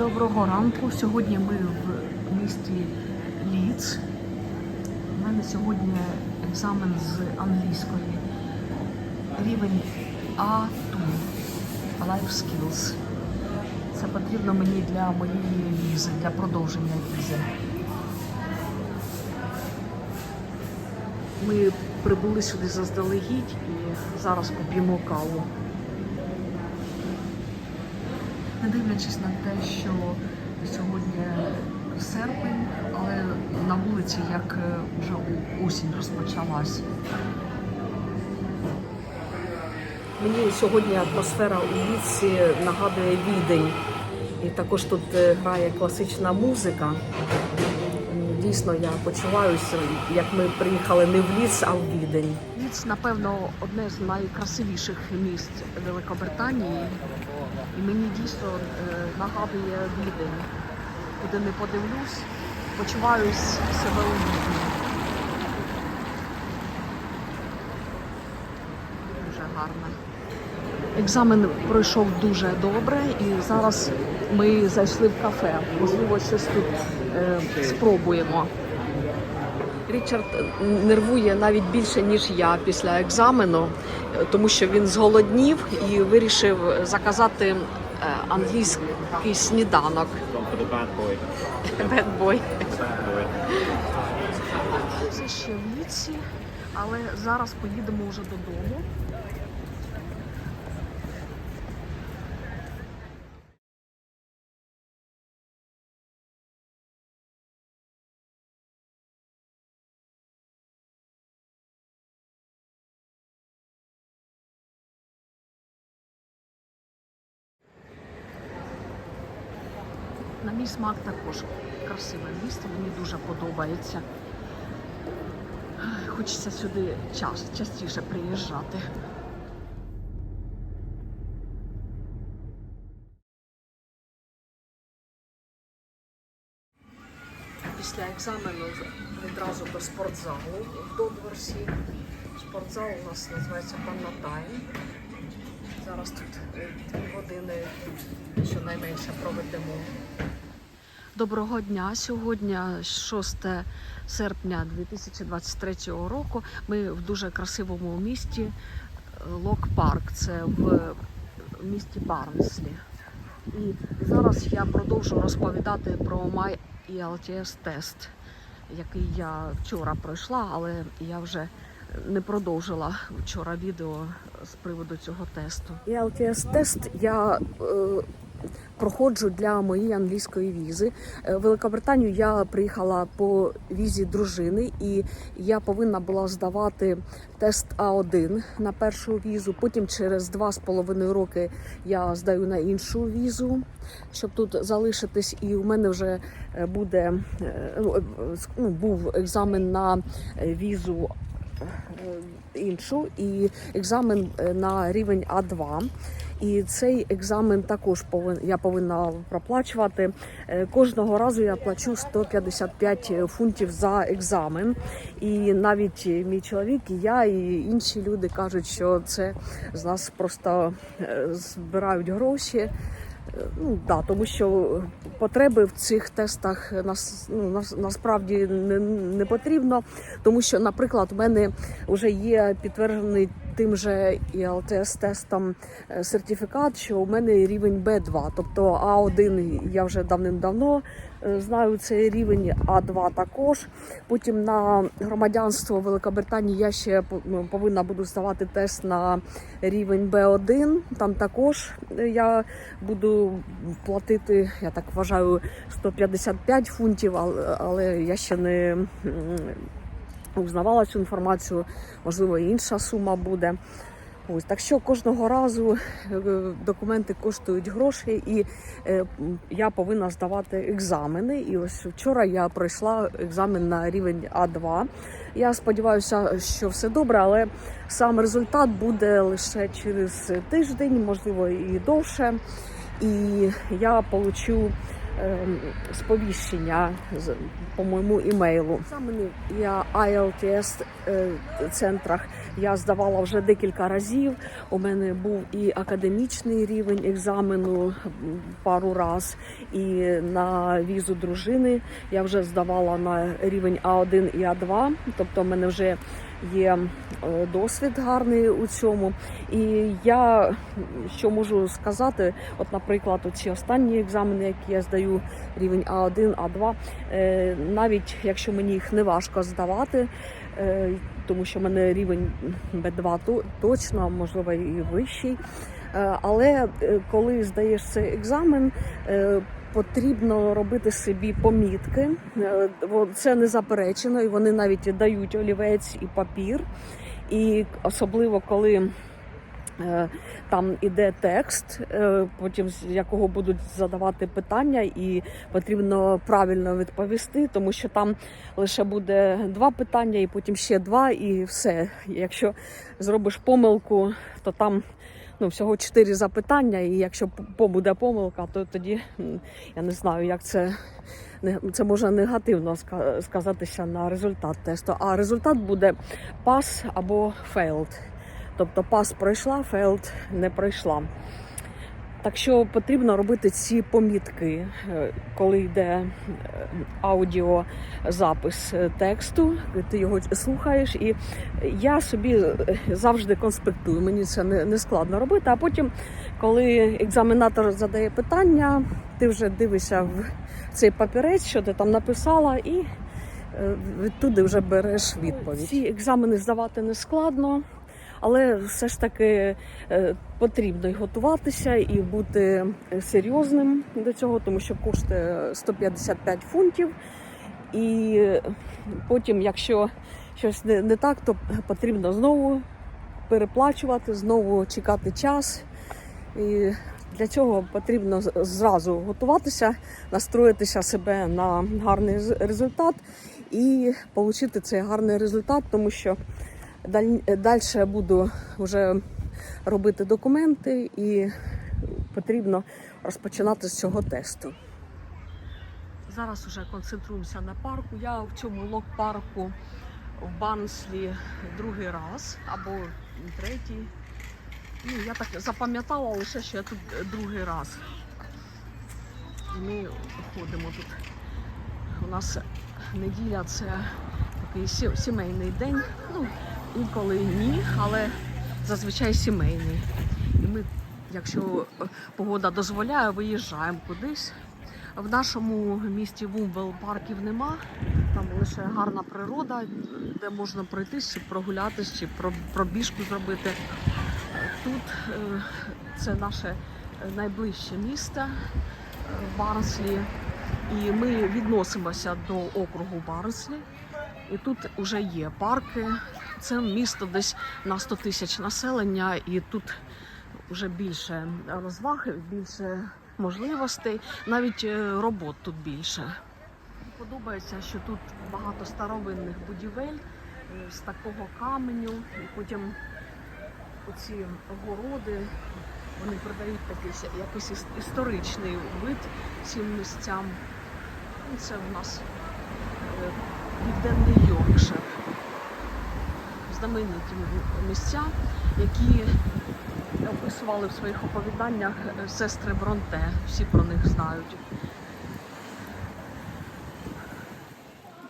Доброго ранку. Сьогодні ми в місті Ліц. У мене сьогодні екзамен з англійської. Рівень А2 Life Skills. Це потрібно мені для моєї візи, для продовження візи. Ми прибули сюди заздалегідь і зараз поп'ємо каву. Не дивлячись на те, що сьогодні серпень, але на вулиці як е, вже осінь розпочалась. Мені сьогодні атмосфера у віці нагадує відень. І також тут е, грає класична музика. Дійсно, я почуваюся, як ми приїхали не в Ліц, а в Відень. Ліц, напевно, одне з найкрасивіших місць Великобританії. І мені дійсно е, нагадує Відень. Куди не подивлюсь, почуваюсь себе у Відні. Дуже гарно. Екзамен пройшов дуже добре, і зараз ми зайшли в кафе. Можливо, щось тут е, спробуємо. Річард нервує навіть більше, ніж я після екзамену, е, тому що він зголоднів і вирішив заказати е, англійський сніданок. Бедбой. Це ще в Ліці, але зараз поїдемо вже додому. Смак також красиве місто, мені дуже подобається. Хочеться сюди час, частіше приїжджати. Після екзамену відразу до спортзалу в Додверсі. Спортзал у нас називається Панна Тайм. Зараз тут е, дві години щонайменше проведемо. Доброго дня. Сьогодні 6 серпня 2023 року. Ми в дуже красивому місті Лок Парк. Це в місті Барнслі. І зараз я продовжу розповідати про My ELTS тест, який я вчора пройшла, але я вже не продовжила вчора відео з приводу цього тесту. ELTS тест я е, проходжу для моєї англійської візи. Е, В Великобританію я приїхала по візі дружини, і я повинна була здавати тест А1 на першу візу. Потім через два з половиною роки я здаю на іншу візу, щоб тут залишитись. І у мене вже е, буде е, ну, ну, був екзамен на візу. Е, Іншу і екзамен е, на рівень А2. І цей екзамен також повин, я повинна проплачувати. Е, Кожного разу я плачу 155 фунтів за екзамен. І навіть мій чоловік, і я, і інші люди кажуть, що це з нас просто збирають гроші. Ну да, тому що потреби в цих тестах нас ну нас насправді не, не потрібно, тому що, наприклад, у мене вже є підтверджений тим же ІЛТС тестом е, сертифікат, що у мене рівень Б2, тобто А1 я вже давним-давно знаю цей рівень, А2 також. Потім на громадянство Великобританії я ще ну, повинна буду здавати тест на рівень Б1. Там також е, я буду платити, я так вважаю, 155 фунтів, але я ще не узнавала цю інформацію, можливо, інша сума буде. Ось так що кожного разу е, документи коштують гроші, і е, я повинна здавати екзамени. І ось вчора я пройшла екзамен на рівень А2. Я сподіваюся, що все добре, але сам результат буде лише через тиждень, можливо, і довше. І я получу сповіщення з- по моєму імейлу. Екзамени я IELTS е, центрах я здавала вже декілька разів. У мене був і академічний рівень екзамену пару раз, і на візу дружини я вже здавала на рівень А1 і А2. Тобто, в мене вже є е, досвід гарний у цьому. І я що можу сказати, от, наприклад, ці останні екзамени, які я здаю, рівень А1, А2, е, навіть якщо мені їх не важко здавати, е, тому що в мене рівень Б2 точно, можливо і вищий. Але коли здаєш цей екзамен, потрібно робити собі помітки. Е, Це не заперечено, і вони навіть дають олівець і папір. І особливо коли е, там іде текст, е, потім з якого будуть задавати питання, і потрібно правильно відповісти, тому що там лише буде два питання, і потім ще два, і все. Якщо зробиш помилку, то там ну, всього чотири запитання, і якщо буде помилка, то тоді я не знаю, як це. Це може негативно сказатися на результат тесту. А результат буде пас або failed. Тобто пас пройшла, фейлд не пройшла. Так що потрібно робити ці помітки, е, коли йде е, аудіозапис е, тексту, ти його слухаєш, і я собі завжди конспектую. Мені це не, складно робити. А потім, коли екзаменатор задає питання, ти вже дивишся в цей папірець, що ти там написала, і відтуди вже береш відповідь. Ці екзамени здавати не складно. Але все ж таки е, потрібно й готуватися і бути серйозним до цього, тому що коштує 155 фунтів. І потім, якщо щось не, не так, то потрібно знову переплачувати, знову чекати час. І для цього потрібно зразу готуватися, настроїтися себе на гарний результат і отримати цей гарний результат, тому що далі буду вже робити документи і потрібно розпочинати з цього тесту. Зараз вже концентруємося на парку. Я в цьому лок-парку в Банслі другий раз або третій. Ну, я так запам'ятала лише, що я тут другий раз. Ми ходимо тут. У нас неділя це такий сімейний день. Ну, інколи ні, але зазвичай сімейний. І ми, якщо е, погода дозволяє, виїжджаємо кудись. В нашому місті Вумбел парків нема. Там лише гарна природа, де можна пройтись, чи прогулятись, чи пробіжку зробити. Е, Тут е, це наше найближче місто е, Барнслі. І ми відносимося до округу Барнслі. І тут вже є парки. Це місто десь на 100 тисяч населення, і тут вже більше розваг, більше можливостей, навіть е, робот тут більше. Подобається, що тут багато старовинних будівель е, з такого каменю, і потім оці огороди. Вони продають такий якийсь історичний вид цим місцям. Це у нас е, південний Йоркшир. Знамениті місця, які описували в своїх оповіданнях е, сестри Бронте. Всі про них знають.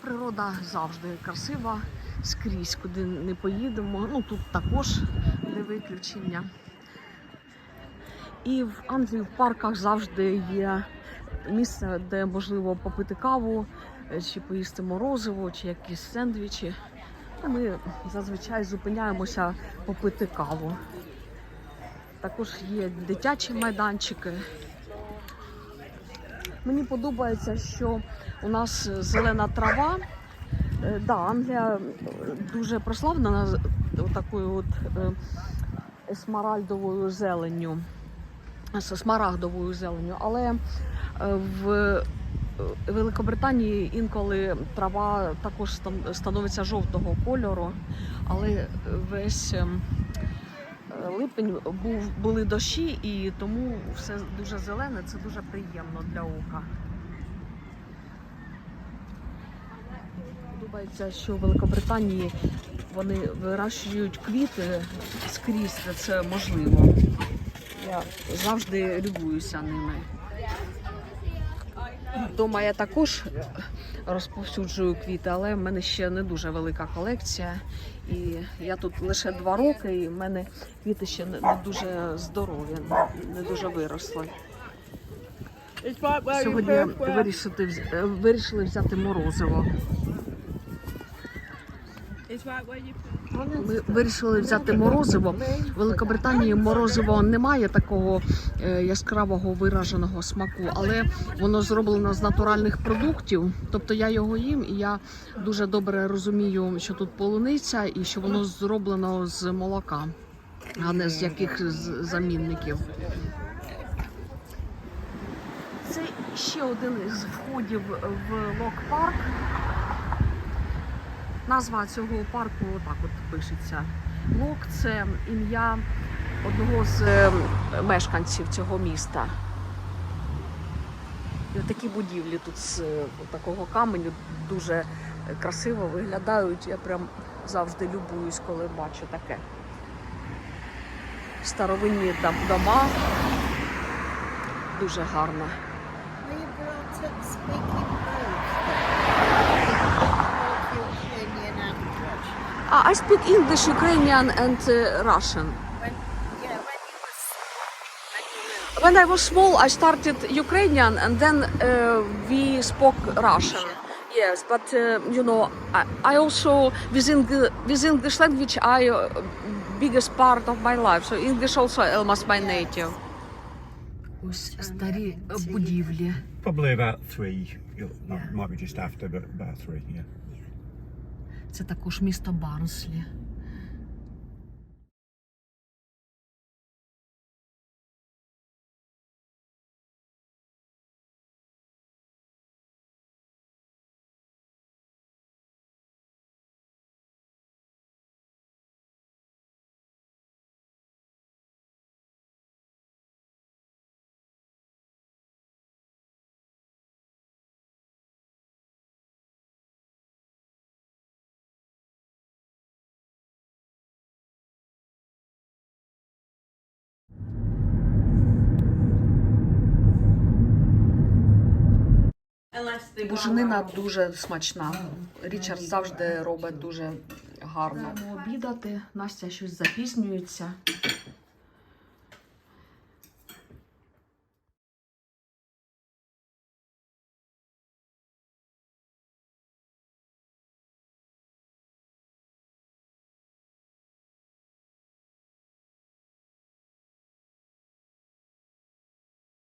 Природа завжди красива, скрізь, куди не поїдемо. Ну тут також не виключення. І в Англії в парках завжди є місце, де можливо попити каву, е, чи поїсти морозиво, чи якісь сендвічі. Ми зазвичай зупиняємося попити каву. Також є дитячі майданчики. Мені подобається, що у нас зелена трава. Е, Да, Англія дуже прославлена такою от е, есмаральдовою зеленню, смарагдовою зеленню, але е, в Великобританії інколи трава також становиться жовтого кольору, але весь ем, липень був були дощі, і тому все дуже зелене, це дуже приємно для ока. Подобається, що в Великобританії вони вирощують квіти скрізь, це можливо. Я завжди любуюся ними. Дома я також розповсюджую квіти, але в мене ще не дуже велика колекція. І я тут лише два роки, і в мене квіти ще не, дуже здорові, не дуже виросли. Сьогодні вирішити, вирішили взяти морозиво. Ми вирішили взяти морозиво. В Великобританії морозиво немає такого е, яскравого вираженого смаку, але воно зроблено з натуральних продуктів. Тобто я його їм, і я дуже добре розумію, що тут полуниця і що воно зроблено з молока, а не з яких замінників. Це ще один із входів в Лок-парк. Назва цього парку отак от пишеться. Лок це ім'я одного з е, мешканців цього міста. І такі будівлі тут з е, такого каменю дуже красиво виглядають. Я прям завжди любуюсь, коли бачу таке. Старовинні дом- дома. Дуже гарно. I speak English, Ukrainian and uh, Russian. When, yeah, when you were small and you were When I was small, I started Ukrainian and then uh, we spoke Russian. Yes, but uh, you know, I, I also within the, with English language, I uh, biggest part of my life. So English also almost my native. Ось старі будівлі. Probably about three. You'll, Yeah. Might be just after, but about three. Yeah. Це також місто Барнслі. Буженина дуже смачна. Річард завжди робить дуже гарно. Обідати. Настя щось запізнюється.